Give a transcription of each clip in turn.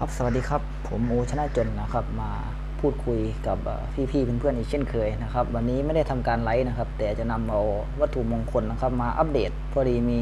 ครับสวัสดีครับ ผมโอชนะจนนะครับมาพูดคุยกับพี่ๆเพื่อนๆอีกเช่นเคยนะครับวันนี้ไม่ได้ทำการไลฟ์นะครับ แต่จะนำเอาวัตถุมงคลนะครับ มาอัปเดตพอดีมี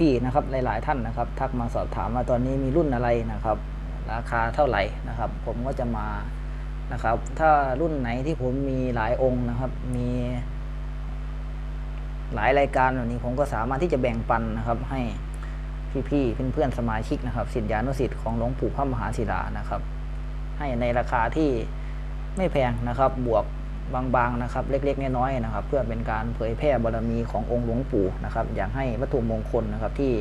พี่ๆนะครับหลายๆท่านนะครับ ทักมาสอบถามว่าตอนนี้มีรุ่นอะไรนะครับ ราคาเท่าไหร่นะครับ ผมก็จะมานะครับ ถ้ารุ่นไหนที่ผมมีหลายองค์นะครับ มีหลายรายการแบบนี้ผมก็สามารถที่จะแบ่งปันนะครับให้ พี่ๆเพื่อนๆสมาชิกนะครับสิทธิานุสิทธิ์ของหลวงปู่พระมหาศิลานะครับ ให้ในราคาที่ไม่แพงนะครับบวกบางๆนะครับเล็กๆน้อยๆนะครับ เพื่อเป็นการเผยแพร่บารมีขององค์หลวงปู่นะครับ อยากให้วัตถุมงคลนะครับที่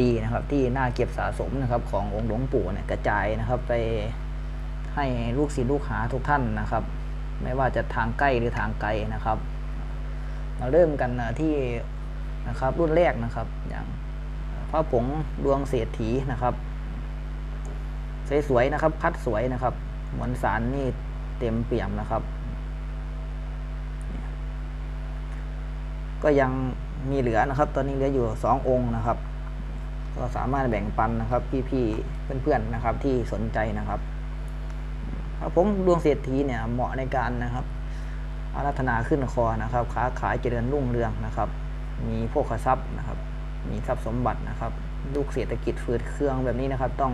ดีนะครับที่น่าเก็บสะสมนะครับขององค์หลวงปู่เนี่ยกระจายนะครับ ไปให้ลูกศิษย์ลูกหาทุกท่านนะครับ ไม่ว่าจะทางใกล้หรือทางไกลนะครับ มาเริ่มกันนะที่นะครับรุ่นแรกนะครับอย่าง พระผงดวงเศรษฐีนะครับสวยๆนะครับคัดสวยนะครับมวลสารนี่เต็มเปี่ยมนะครับ ก็ยังมีเหลือนะครับ ตอนนี้เหลืออยู่สององค์นะครับ ก็สามารถแบ่งปันนะครับพี่ๆเพื่อนๆนะครับที่สนใจนะครับพระผงดวงเศรษฐีเนี่ยเหมาะในการนะครับอารัธนาขึ้นคอนะครับค้าขายเจริญรุ่งเรืองนะครับ มีโภคทรัพย์นะครับ มีทรัพย์สมบัตินะครับลูกเศรษฐกิจฟืดเครื่องแบบนี้นะครับ ต้อง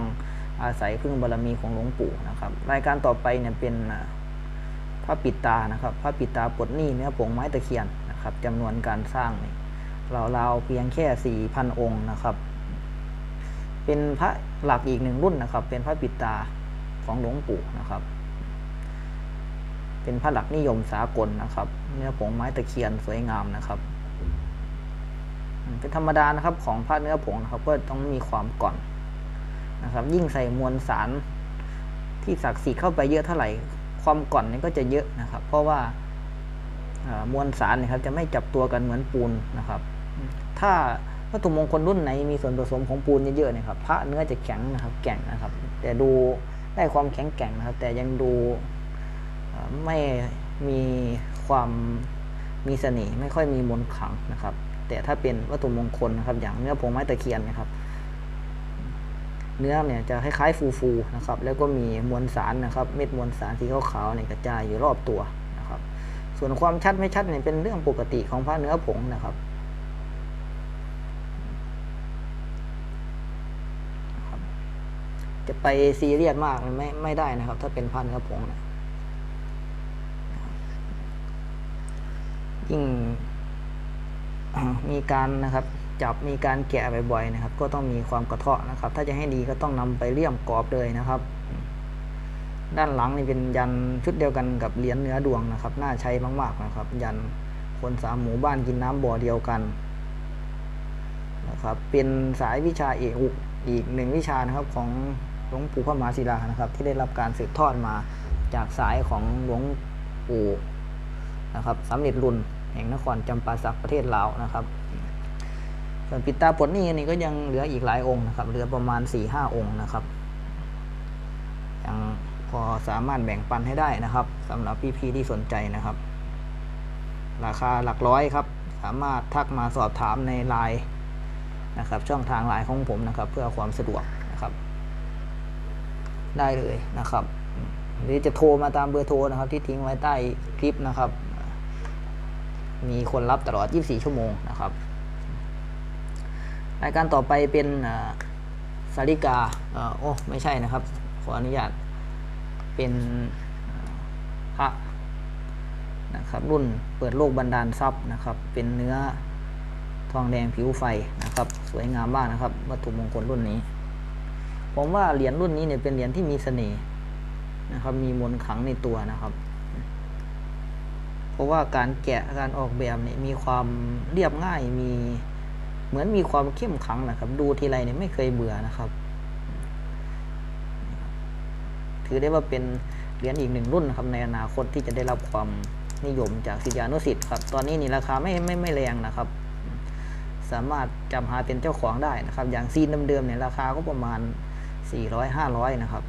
อาศัยพึ่งบารมีของหลวงปู่นะครับ รายการต่อไปเนี่ยเป็นพระปิดตานะครับพระปิดตาปลดหนี้เนื้อผงไม้ตะเคียนนะครับจำนวนการสร้างนี่ราวๆเพียงแค่สี่พันองค์นะครับ เป็นพระหลักอีกหนึ่งรุ่นนะครับ เป็นพระปิดตาของหลวงปู่นะครับ เป็นพระหลักนิยมสากลนะครับ เนื้อผงไม้ตะเคียนสวยงามนะครับ เป็นธรรมดานะครับของพระเนื้อผงนะครับก็ต้องมีความก่อนนะครับ ยิ่งใส่มวลสารที่ศักดิ์สิทธิ์เข้าไปเยอะเท่าไหร่ความก่อนนี่ก็จะเยอะนะครับ เพราะว่ามวลสารนะครับจะไม่จับตัวกันเหมือนปูนนะครับ ถ้าวัตถุมงคลรุ่นไหนมีส่วนผสมของปูนเยอะๆนะครับพระเนื้อจะแข็งนะครับแก่งนะครับ แต่ดูได้ความแข็งแกร่งนะครับ แต่ยังดูไม่มีความมีเสน่ห์ไม่ค่อยมีมนต์ขลังนะครับ แต่ถ้าเป็นวัตถุมงคลนะครับ อย่างเนื้อผงไม้ตะเคียนนะครับ เนื้อเนี่ยจะคล้ายๆฟูๆนะครับ แล้วก็มีมวลสารนะครับ เม็ดมวลสารสีขาวๆเนี่ยกระจายอยู่รอบตัวนะครับ ส่วนความชัดไม่ชัดเนี่ยเป็นเรื่องปกติของพระเนื้อผงนะครับจะไปซีเรียสมากไม่ไม่ได้นะครับ ถ้าเป็นพันธุ์กระผงนะยิ่ง มีการนะครับจับมีการแกะบ่อยๆนะครับ ก็ต้องมีความกระเทาะนะครับ ถ้าจะให้ดีก็ต้องนำไปเลี่ยมกรอบเลยนะครับ ด้านหลังนี่เป็นยันชุดเดียวกันกับเหรียญเนื้อดวงนะครับ น่าใช้มากๆนะครับ ยันคนสามหมู่บ้านกินน้ำบ่อเดียวกันนะครับ เป็นสายวิชาเอกอุอีกหนึ่งวิชานะครับของหลวงปู่พระมหาศิลานะครับ ที่ได้รับการสืบทอดมาจากสายของหลวงปู่นะครับสำเร็จรุ่น ห่งนครจำปาสักประเทศลาวนะครับส่วนปิตาปลดหนี้นี่ก็ยังเหลืออีกหลายองค์นะครับ เหลือประมาณ4ี่ห้าองค์นะครับ ยังพอสามารถแบ่งปันให้ได้นะครับสำหรับพี่ๆที่สนใจนะครับ ราคาหลักร้อยครับ สามารถทักมาสอบถามในไลน์นะครับ ช่องทางไลน์ของผมนะครับ เพื่อความสะดวกนะครับ ได้เลยนะครับหรือจะโทรมาตามเบอร์โทรนะครับ ที่ทิ้งไว้ใต้คลิปนะครับ มีคนรับตลอด 24 ชั่วโมงนะครับ รายการต่อไปเป็นอ่าสาริกาเอ่อโอ้ไม่ใช่นะครับ ขออนุญาตเป็นพระนะครับรุ่นเปิดโลกบันดาลทรัพย์นะครับ เป็นเนื้อทองแดงผิวไฟนะครับ สวยงามมากนะครับ วัตถุมงคลรุ่นนี้ ผมว่าเหรียญรุ่นนี้เนี่ยเป็นเหรียญที่มีเสน่ห์นะครับ มีมนต์ขลังในตัวนะครับ ราะว่าการแกะการออกแบบเนี่ยมีความเรียบง่ายมีเหมือนมีความเข้มขังนะครับ ดูทีไรเนี่ยไม่เคยเบื่อนะครับ ถือได้ว่าเป็นเหรียญอีกหนึ่งรุ่นนะครับในอนาคตที่จะได้รับความนิยมจากศิษยานุสิษย์ครับ ตอนนี้นี่ราคาไม่ไม่ไม่แรงนะครับ สามารถจำหาเป็นเจ้าของได้นะครับ อย่างซีนเดิมๆเนี่ยราคาก็ประมาณ 400-500 นะครับ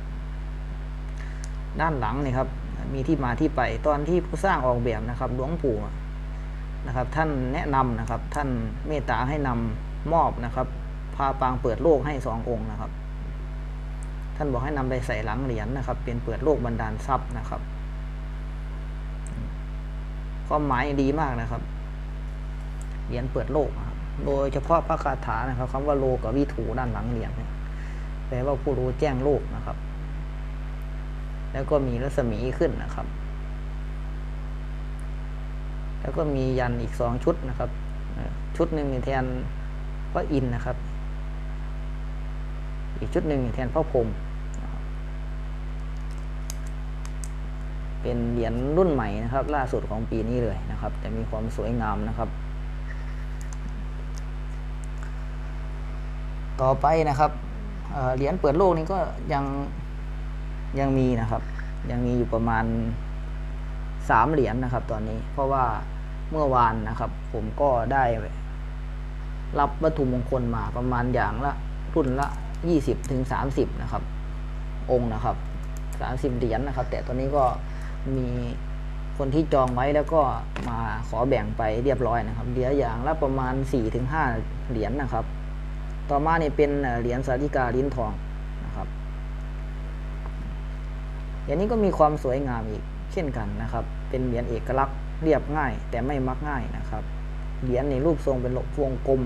ด้านหลังเนี่ยครับ มีที่มาที่ไป ตอนที่ผู้สร้างออกแบบนะครับ หลวงปู่นะครับ ท่านแนะนำนะครับ ท่านเมตตาให้นำมอบนะครับพาปางเปิดโลกให้สององค์นะครับ ท่านบอกให้นำไปใส่หลังเหรียญนะครับ เป็นเปิดโลกบันดาลทรัพย์นะครับความหมายดีมากนะครับ เหรียญเปิดโลกนะครับโดยเฉพาะพระคาถานะครับคำว่าโลกับวิถูด้านหลังเหรียญแปลว่าผู้รู้แจ้งโลกนะครับ แล้วก็มีรัศมีขึ้นนะครับ แล้วก็มียันอีกสองชุดนะครับ ชุดหนึ่งแทนพระอินทร์นะครับ อีกชุดหนึ่งแทนพระพรหมเป็นเหรียญรุ่นใหม่นะครับ ล่าสุดของปีนี้เลยนะครับ จะมีความสวยงามนะครับ ต่อไปนะครับเหรียญเปิดโลกนี้ก็ยัง ยังมีนะครับ ยังมีอยู่ประมาณสามเหรียญนะครับ ตอนนี้ เพราะว่าเมื่อวานนะครับ ผมก็ได้รับวัตถุมงคลมาประมาณอย่างละรุ่นละยี่สิบถึงสามสิบนะครับ องค์นะครับสามสิบเหรียญนะครับ แต่ตอนนี้ก็มีคนที่จองไว้แล้วก็มาขอแบ่งไปเรียบร้อยนะครับเหลืออย่างละประมาณสี่ถึงห้าเหรียญนะครับ ต่อมาเนี่เป็นเอ่อเหรียญสาธิกาลิ้นทองนะครับ เหรียญนี้ก็มีความสวยงามอีกเช่นกันนะครับ เป็นเหรียญเอกลักษณ์เรียบง่าย แต่ไม่มักง่ายนะครับ เหรียญในรูปทรงเป็นวงกลม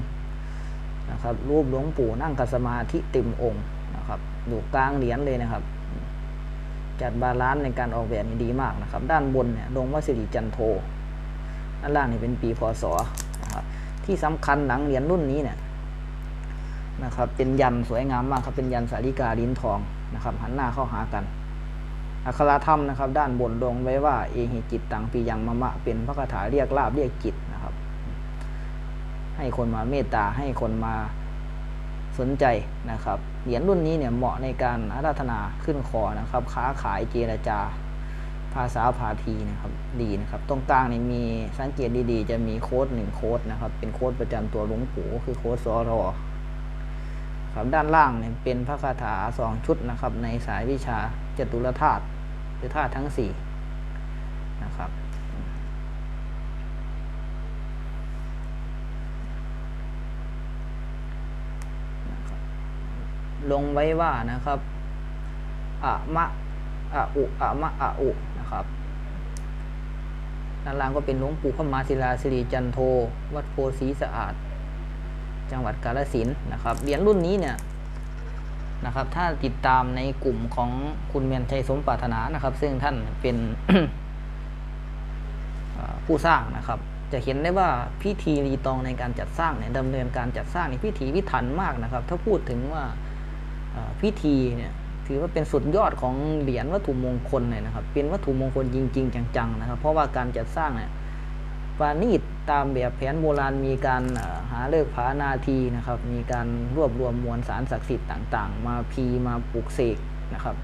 นะครับ รูปหลวงปู่นั่งกัสมาธิต็มองค์นะครับ อยู่กลางเหรียญเลยนะครับ จัดบาลานซ์ในการออกแบบนี่ดีมากนะครับ ด้านบนเนี่ยลงว่าสิริจันโทด้านล่างนี่เป็นปีพศนะครับที่สำคัญหลังเหรียญรุ่นนี้เนี่ยนะครับ เป็นยันสวยงามมากครับ เป็นยันสาริกาลิ้นทองนะครับ หันหน้าเข้าหากัน อัคราธรรมนะครับ ด้านบนลงไว้ว่าเอหิจิตตังปียังมะมะเป็นพระคาถาเรียกลาบเรียกจิตนะครับ ให้คนมาเมตตาให้คนมาสนใจนะครับเหรียญรุ่นนี้เนี่ยเหมาะในการอาราธนาขึ้นคอนะครับ ค้าขายเจรจา ภาษาพาทีนะครับดีนะครับ ตรงกลางนี่มีสังเกตดีๆ จะมีโค้ดหนึ่งโค้ดนะครับ เป็นโค้ดประจำตัวหลวงปู่ก็คือโค้ดสอรอ ครับด้านล่างเนี่ยเป็นพระคาถาสองชุดนะครับ ในสายวิชาจตุรธาตุหรือธาตุทั้งสี่นะครับลงไว้ว่านะครับอะมะอะอุอะมะอะอุนะครับด้านล่างก็เป็นหลวงปู่พระมาศิลาสิริจันโท วัดโพสีสะอาด จังหวัดกาฬสินนะครับเหรียญรุ่นนี้เนี่ยนะครับถ้าติดตามในกลุ่มของคุณเมียนชัยสมปรารถนานะครับ ซึ่งท่านเป็นผู้สร้างนะครับ จะเห็นได้ว่าพิธีรีตองในการจัดสร้างเนี่ยดำเนินการจัดสร้างในพิธีพิถันมากนะครับ ถ้าพูดถึงว่าพิธีเนี่ยถือว่าเป็นสุดยอดของเหรียญวัตถุมงคลเลยนะครับ เป็นวัตถุมงคลจริง ๆ จังๆนะครับ เพราะว่าการจัดสร้างเนี่ย ปราณีตตามแบบแผนโบราณมีการหาเลิกผานาทีนะครับ มีการรวบรวมมวลสารศักดิ์สิทธิ์ต่าง ๆ มาพีมาปลุกเสกนะครับ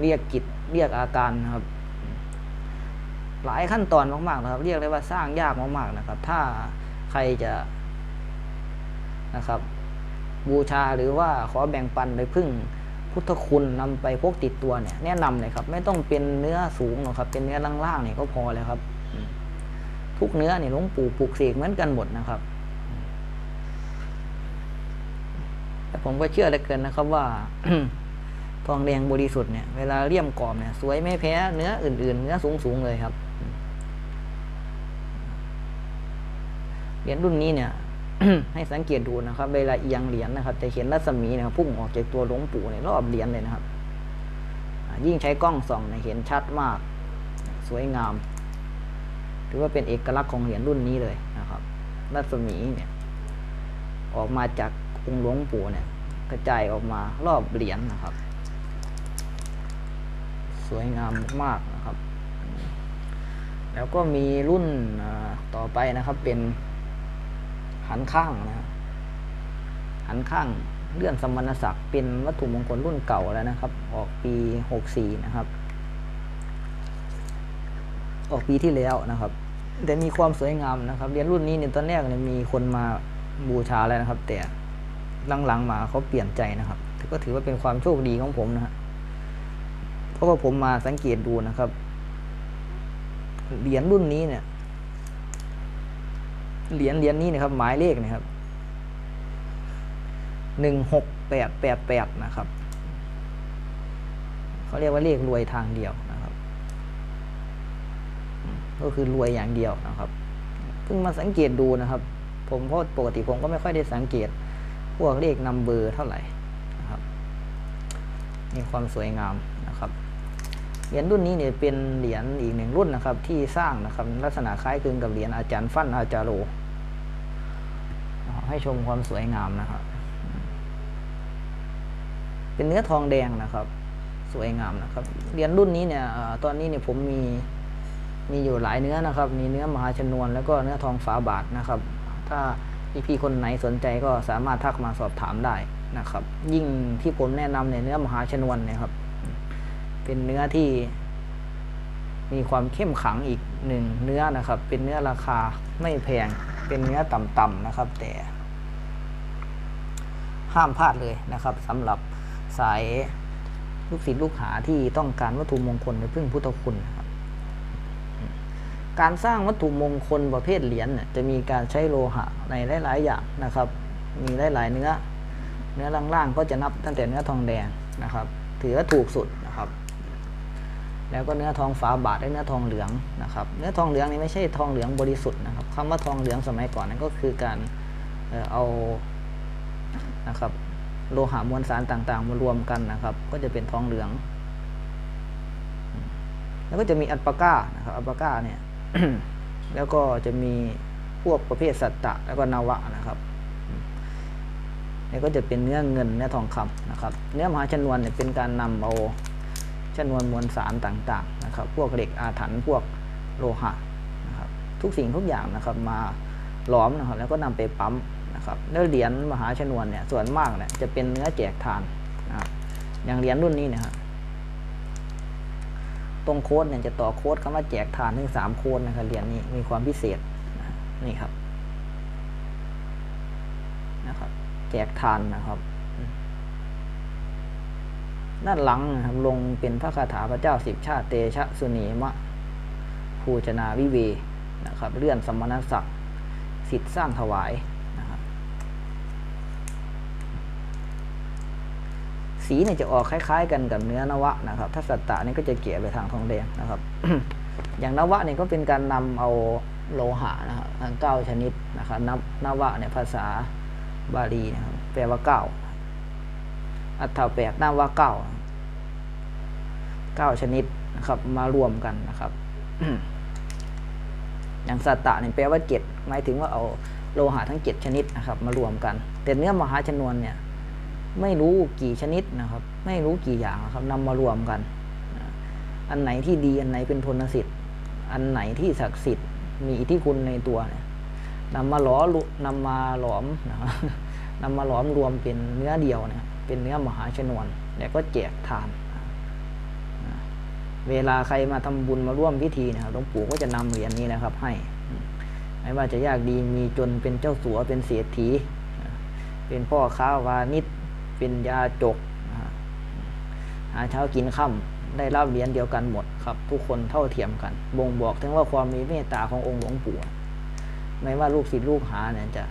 เรียกกิจเรียกอาการนะครับ หลายขั้นตอนมากๆนะครับ เรียกได้ว่าสร้างยากมากๆนะครับ ถ้าใครจะนะครับ บูชาหรือว่าขอแบ่งปันไปพึ่งพุทธคุณนำไปพกติดตัวเนี่ยแนะนำเลยครับ ไม่ต้องเป็นเนื้อสูงหรอกครับ เป็นเนื้อล่างๆเนี่ยก็พอแล้วครับ ทุกเนื้อเนี่ยหลวงปู่ปลูกเสกเหมือนกันหมดนะครับแต่ผมก็เชื่อเหลือเกินนะครับว่าทองแดงบริสุทธิ์เนี่ยเวลาเลี่ยมกรอบเนี่ยสวยไม่แพ้เนื้ออื่นๆ เนื้อสูงๆเลยครับเหรียญรุ่นนี้เนี่ยให้สังเกตดูนะครับ เวลาเอียงเหรียญนะครับจะเห็นรัศมีนะครับพุ่งออกจากตัวหลวงปู่ในรอบเหรียญเลยนะครับ ยิ่งใช้กล้องส่องเนี่ยเห็นชัดมาก สวยงาม ถือว่าเป็นเอกลักษณ์ของเหรียญรุ่นนี้เลยนะครับรัศมีเนี่ยออกมาจากองค์หลวงปู่เนี่ยกระจายออกมารอบเหรียญนะครับ สวยงามมากนะครับ แล้วก็มีรุ่นต่อไปนะครับเป็นหันข้างนะหันข้างเลื่อนสมณศักดิ์เป็นวัตถุมงคลรุ่นเก่าแล้วนะครับ ออกปีหกสี่นะครับ ออกปีที่แล้วนะครับ แต่มีความสวยงามนะครับเหรียญรุ่นนี้เนี่ยตอนแรกเนี่ยมีคนมาบูชาแล้วนะครับ แต่หลังๆมาเขาเปลี่ยนใจนะครับก็ถือว่าเป็นความโชคดีของผมนะฮะเพราะว่าผมมาสังเกตดูนะครับเหรียญรุ่นนี้เนี่ยเหรียญเหรียญนี้นะครับ หมายเลขนะครับหนึ่งหกแปดแปดแปดนะครับเขาเรียกว่าเลขรวยทางเดียวนะ ก็คือรวยอย่างเดียวนะครับเพิ่งมาสังเกตดูนะครับ ผมเพราะปกติผมก็ไม่ค่อยได้สังเกต พวกเลขนัมเบอร์เท่าไหร่นะครับมีความสวยงามนะครับเหรียญรุ่นนี้เนี่ยเป็นเหรียญอีกหนึ่งรุ่นนะครับ ที่สร้างนะครับลักษณะคล้ายคลึงกับเหรียญอาจารย์ฟั่นอาจารโรให้ชมความสวยงามนะครับ เป็นเนื้อทองแดงนะครับ สวยงามนะครับเหรียญรุ่นนี้เนี่ยตอนนี้เนี่ยผมมี มีอยู่หลายเนื้อนะครับ มีเนื้อมหาชนวน แล้วก็เนื้อทองฝาบาทนะครับ ถ้าพี่ๆคนไหนสนใจก็สามารถทักมาสอบถามได้นะครับ ยิ่งที่ผมแนะนำเนี่ยเนื้อมหาชนวนเนี่ยครับ เป็นเนื้อที่มีความเข้มขังอีกหนึ่งเนื้อนะครับ เป็นเนื้อราคาไม่แพง เป็นเนื้อต่ำๆนะครับ แต่ห้ามพลาดเลยนะครับสำหรับสายลูกศิษย์ลูกหาที่ต้องการวัตถุมงคลไปพึ่งพุทธคุณ การสร้างวัตถุมงคลประเภทเหรียญเนี่ยจะมีการใช้โลหะในหลาย ๆ อย่างนะครับ มีหลาย ๆ เนื้อ เนื้อล่าง ๆ ก็จะนับตั้งแต่เนื้อทองแดงนะครับ ถือว่าถูกสุดนะครับ แล้วก็เนื้อทองฝาบาทและเนื้อทองเหลืองนะครับ เนื้อทองเหลืองนี่ไม่ใช่ทองเหลืองบริสุทธิ์นะครับคำว่าทองเหลืองสมัยก่อนนั้นก็คือการเอ่อเอานะครับโลหะมวลสารต่างๆ มารวมกันนะครับ ก็จะเป็นทองเหลือง แล้วก็จะมีอัลปาก้านะครับอัลปาก้าเนี่ย แล้วก็จะมีพวกประเภทสัตตะ แล้วก็นวะนะครับแล้วก็จะเป็นเนื้อเงินเนื้อทองคำนะครับ เนื้อมหาชนวนเนี่ยเป็นการนำเอาชนวนมวลสารต่างๆนะครับ พวกเหล็กอาถรรพ์พวกโลหะนะครับ ทุกสิ่งทุกอย่างนะครับมาหลอมนะครับ แล้วก็นำไปปั๊มนะครับแล้วเหรียญมหาชนวนเนี่ยส่วนมากเนี่ยจะเป็นเนื้อแจกทานนะครับอย่างเหรียญรุ่นนี้นะครับ ตรงโค้ดเนี่ยจะต่อโค้ดคำว่าแจกทานถึงสามโค้ดนะครับเหรียญนี้มีความพิเศษนี่ครับนะครับ แจกทานนะครับ ด้านหลังนะครับลงเป็นพระคาถาพระเจ้าสิบชาติเตชะสุนีมะภูจนาวิเวนะครับ เลื่อนสมณศักดิ์สิทธิ์สร้างถวายนะครับ สีเนี่ยจะออกคล้ายๆ กันกับเนื้อนวะนะครับ ถ้าสัตตะนี่ก็จะเกี่ยไปทางทองแดงนะครับ อย่างนวะเนี่ยก็เป็นการนำเอาโลหะนะครับทั้งเก้าชนิดนะครับนวนวะเนี่ยภาษาบาลีนะครับแปลว่าเก้าอัฏฐาแปดนวะเก้าเก้าชนิดนะครับ มารวมกันนะครับ อย่างสัตตะเนี่ยแปลว่าเจ็ดหมายถึงว่าเอาโลหะทั้งเจ็ดชนิดนะครับ มารวมกัน แต่เนื้อมหาชนวนเนี่ย ไม่รู้กี่ชนิดนะครับ ไม่รู้กี่อย่างครับนำมารวมกัน อันไหนที่ดีอันไหนเป็นทนสิทธิ์ อันไหนที่ศักดิ์สิทธิ์ มีอิทธิคุณในตัวเนี่ยนำมาหลอลุนำมาหลอมนะครับนำมาหลอมรวมเป็นเนื้อเดียวเนี่ย เป็นเนื้อมหาชนวนแล้วก็แจกทาน เวลาใครมาทำบุญมาร่วมพิธีนะครับหลวงปู่ก็จะนำเหรียญนี้นะครับ ให้ ไม่ว่าจะยากดีมีจนเป็นเจ้าสัวเป็นเศรษฐี เป็นพ่อค้าวานิช เป็นยาจกหาเช้ากินค่ำได้รับเหรียญเดียวกันหมดครับ ทุกคนเท่าเทียมกัน บ่งบอกถึงว่าความมีเมตตาขององค์หลวงปู่ไม่ว่าลูกศิษย์ลูกหาเนี่ยจะ